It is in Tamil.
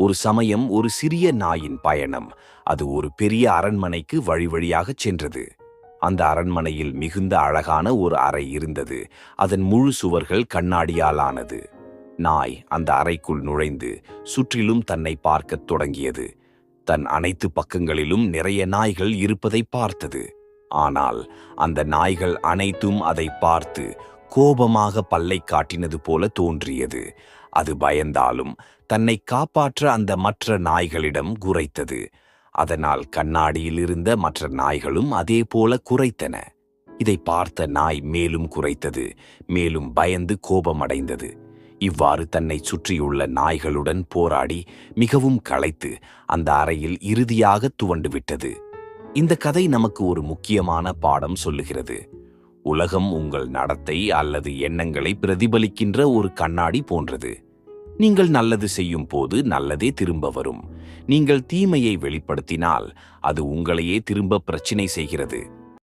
ஒரு சமயம் ஒரு சிறிய நாயின் பயணம். அது ஒரு பெரிய அரண்மனைக்கு வழி வழியாகச் சென்றது. அந்த அரண்மனையில் மிகுந்த அழகான ஒரு அறை இருந்தது. அதன் முழு சுவர்கள் கண்ணாடியால் ஆனது நாய் அந்த அறைக்குள் நுழைந்து சுற்றிலும் தன்னை பார்க்கத் தொடங்கியது. தன் அனைத்து பக்கங்களிலும் நிறைய நாய்கள் இருப்பதை பார்த்தது. ஆனால் அந்த நாய்கள் அனைத்தும் அதை பார்த்து கோபமாக பல்லை காட்டினது போல தோன்றியது. அது பயந்தாலும் தன்னை காப்பாற்ற அந்த மற்ற நாய்களிடம் குரைத்தது அதனால் கண்ணாடியில் இருந்த மற்ற நாய்களும் அதே போல குறைத்தன. இதை பார்த்த நாய் மேலும் குறைத்தது மேலும் பயந்து கோபமடைந்தது. இவ்வாறு தன்னை சுற்றியுள்ள நாய்களுடன் போராடி மிகவும் களைத்து அந்த அறையில் இறுதியாக துவண்டு விட்டது. இந்த கதை நமக்கு ஒரு முக்கியமான பாடம் சொல்லுகிறது. உலகம் உங்கள் நடத்தை அல்லது எண்ணங்களை பிரதிபலிக்கின்ற ஒரு கண்ணாடி போன்றது. நீங்கள் நல்லது செய்யும் போது நல்லதே திரும்ப வரும். நீங்கள் தீமையை வெளிப்படுத்தினால் அது உங்களையே திரும்ப பிரச்சினை செய்கிறது.